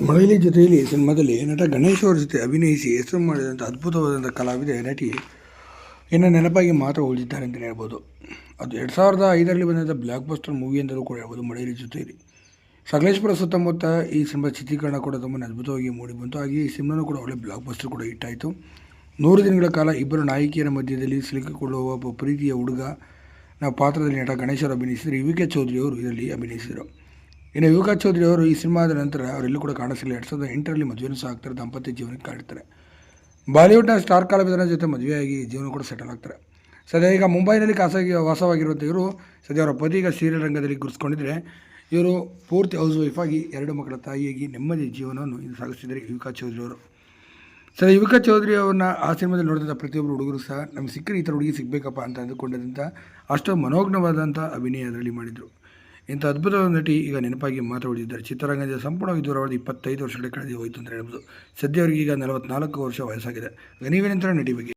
ಮಳಲಿ ಜೊತೆಯಲ್ಲಿ ಸಿನಿಮಾದಲ್ಲಿ ನಟ ಗಣೇಶ್ ಅವರ ಜೊತೆ ಅಭಿನಯಿಸಿ ಹೆಸರು ಮಾಡಿದಂಥ ಅದ್ಭುತವಾದಂಥ ಕಲಾವಿದೆ ನಟಿ ಇನ್ನು ನೆನಪಾಗಿ ಮಾತ್ರ ಉಳಿದಿದ್ದಾರೆ ಅಂತಲೇ ಹೇಳ್ಬೋದು. ಅದು ಎರಡು ಸಾವಿರದ ಐದರಲ್ಲಿ ಬಂದಂಥ ಬ್ಲಾಕ್ ಬಸ್ಟರ್ ಮೂವಿ ಅಂತಲೂ ಕೂಡ ಹೇಳ್ಬೋದು ಮಳೆಯಲ್ಲಿ ಜೊತೆಯಲ್ಲಿ. ಸಕಲೇಶ್ಪುರ ಸುತ್ತಮುತ್ತ ಈ ಸಿನಿಮಾ ಚಿತ್ರೀಕರಣ ಕೂಡ ತುಂಬಾ ಅದ್ಭುತವಾಗಿ ಮೂಡಿ ಬಂತು. ಹಾಗೆ ಈ ಸಿನಿಮಾನೂ ಕೂಡ ಒಳ್ಳೆ ಬ್ಲಾಕ್ ಬಸ್ಟರ್ ಕೂಡ ಹಿಟ್ ಆಯಿತು. ನೂರು ದಿನಗಳ ಕಾಲ ಇಬ್ಬರು ನಾಯಕಿಯರ ಮಧ್ಯದಲ್ಲಿ ಸಿಲುಕಿಕೊಳ್ಳುವ ಒಬ್ಬ ಪ್ರೀತಿಯ ಹುಡುಗ. ನಾವು ಪಾತ್ರದಲ್ಲಿ ನಟ ಗಣೇಶ್ ಅವರು ಅಭಿನಯಿಸಿದರು. ಯು ಕೆ ಚೌಧರಿ ಅವರು ಇದರಲ್ಲಿ ಅಭಿನಯಿಸಿದರು. ಇನ್ನು ಯುವಕ ಚೌಧರಿ ಅವರು ಈ ಸಿನಿಮಾದ ನಂತರ ಅವರೆಲ್ಲೂ ಕೂಡ ಕಾಣಿಸಿಲ್ಲ. ಎರಡು ಸಾವಿರದ ಎಂಟರಲ್ಲಿ ಮದುವೆನೂ ಸಹ ಆಗ್ತಾರೆ. ದಾಂಪತ್ಯ ಜೀವನಕ್ಕೆ ಕಾಡ್ತಾರೆ ಬಾಲಿವುಡ್ನ ಸ್ಟಾರ್ ಕಲಾವಿದರ ಜೊತೆ ಮದುವೆಯಾಗಿ ಜೀವನ ಕೂಡ ಸೆಟಲ್ ಆಗ್ತಾರೆ. ಸದ್ಯ ಈಗ ಮುಂಬೈನಲ್ಲಿ ಖಾಸಗಿ ವಾಸವಾಗಿರುವಂಥ ಇವರು ಸದ್ಯ ಅವರ ಪತಿ ಈಗ ಸೀರಿಯಲ್ ರಂಗದಲ್ಲಿ ಗುರುಸ್ಕೊಂಡಿದ್ರೆ ಇವರು ಪೂರ್ತಿ ಹೌಸ್ ವೈಫಾಗಿ ಎರಡು ಮಕ್ಕಳ ತಾಯಿಯಾಗಿ ನೆಮ್ಮದಿ ಜೀವನವನ್ನು ಇದು ಸಾಗಿಸ್ತಿದ್ದಾರೆ ಯುವಕ ಚೌಧರಿ ಅವರು. ಸರ್ ಯುವಕ ಚೌಧರಿ ಅವ್ರನ್ನ ಆ ಸಿನಿಮಾದಲ್ಲಿ ನೋಡಿದಂಥ ಪ್ರತಿಯೊಬ್ಬರು ಹುಡುಗರು ಸಹ, ನಮ್ಗೆ ಸಿಕ್ಕರೆ ಈ ಥರ ಹುಡುಗಿ ಸಿಗಬೇಕಪ್ಪ ಅಂತ ಅಂದುಕೊಂಡಿದ್ದಂಥ ಅಷ್ಟು ಮನೋಜ್ಞವಾದಂಥ ಅಭಿನಯ ಅದರಲ್ಲಿ ಮಾಡಿದರು. ಇಂಥ ಅದ್ಭುತವಾದ ನಟಿ ಈಗ ನೆನಪಾಗಿ ಮಾತ್ರ ಚಿತ್ರರಂಗದ ಚಿತ್ರರಂಗದಿಂದ ಸಂಪೂರ್ಣವಾಗಿ ದೂರವಾದ ಇಪ್ಪತ್ತೈದು ವರ್ಷಗಳ ಕಳೆದು ಹೋಯಿತು ಅಂತ ಹೇಳ್ಬೋದು. ಸದ್ಯ ಅವರಿಗೆ ಈಗ ನಲವತ್ನಾಲ್ಕು ವರ್ಷ ವಯಸ್ಸಾಗಿದೆ. ನೀವೇನಂತಾರೆ ನಟಿ ಬಗ್ಗೆ?